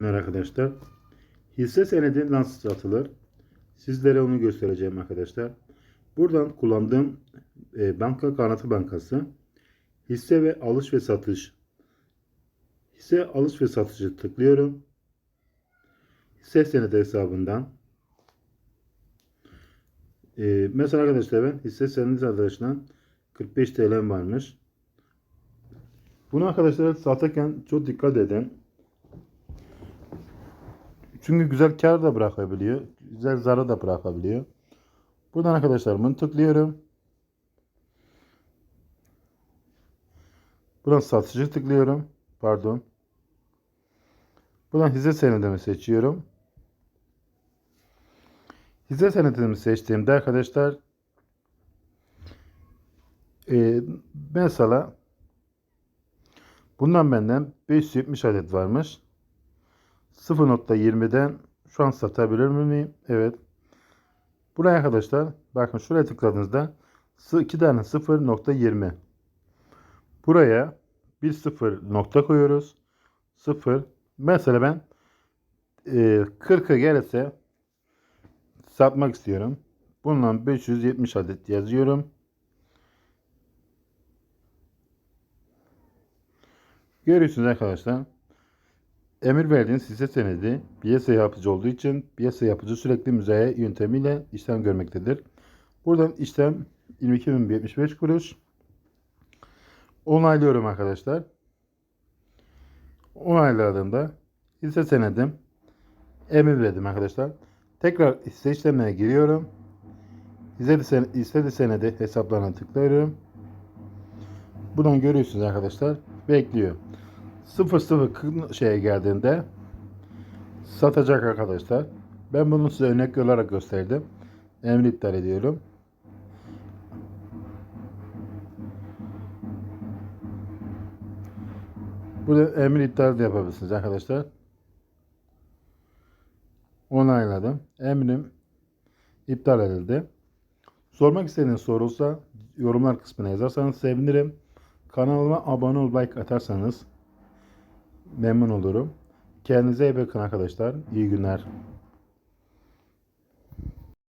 Merhaba arkadaşlar. Hisse senedi nasıl satılır? Sizlere onu göstereceğim arkadaşlar. Buradan kullandığım e, banka Garanti Bankası. Hisse ve alış ve satış. Hisse alış ve satışı tıklıyorum. Hisse senedi hesabından. E, mesela arkadaşlar ben hisse senedi arkadaşından 45 TL'm varmış. Bunu arkadaşlar satarken çok dikkat edin. Çünkü güzel kar da bırakabiliyor. Güzel zarı da bırakabiliyor. Buradan arkadaşlar bunu tıklıyorum. Buradan satıcı tıklıyorum. Pardon. Buradan hisse senedimi seçiyorum. Hisse senedimi seçtiğimde arkadaşlar e, mesela bundan benden 570 adet varmış. 0.20'den şu an satabilir miyim? Evet. Buraya arkadaşlar bakın şuraya tıkladığınızda 2 tane 0.20 buraya bir 0 nokta koyuyoruz. 0 mesela ben e, 40'a gelirse satmak istiyorum. Bundan 570 adet yazıyorum. Görüyorsunuz arkadaşlar. Emir verdiğiniz hisse senedi piyasa yapıcı olduğu için piyasa yapıcı sürekli müzeye yöntemiyle işlem görmektedir. Buradan işlem 22.075 kuruş. Onaylıyorum arkadaşlar. Onayladığımda hisse senedim emir verdim arkadaşlar. Tekrar hisse işlemine giriyorum. Hisse, sen, hisse senedi hesaplarına tıklıyorum. Buradan görüyorsunuz arkadaşlar. Bekliyor. 0-0 şeye geldiğinde satacak arkadaşlar. Ben bunu size örnek olarak gösterdim. Emri iptal ediyorum. Burada emir iptal de yapabilirsiniz arkadaşlar. Onayladım. Emrim iptal edildi. Sormak istediğiniz soru olsa yorumlar kısmına yazarsanız sevinirim. Kanalıma abone ol, like atarsanız memnun olurum. Kendinize iyi bakın arkadaşlar. İyi günler.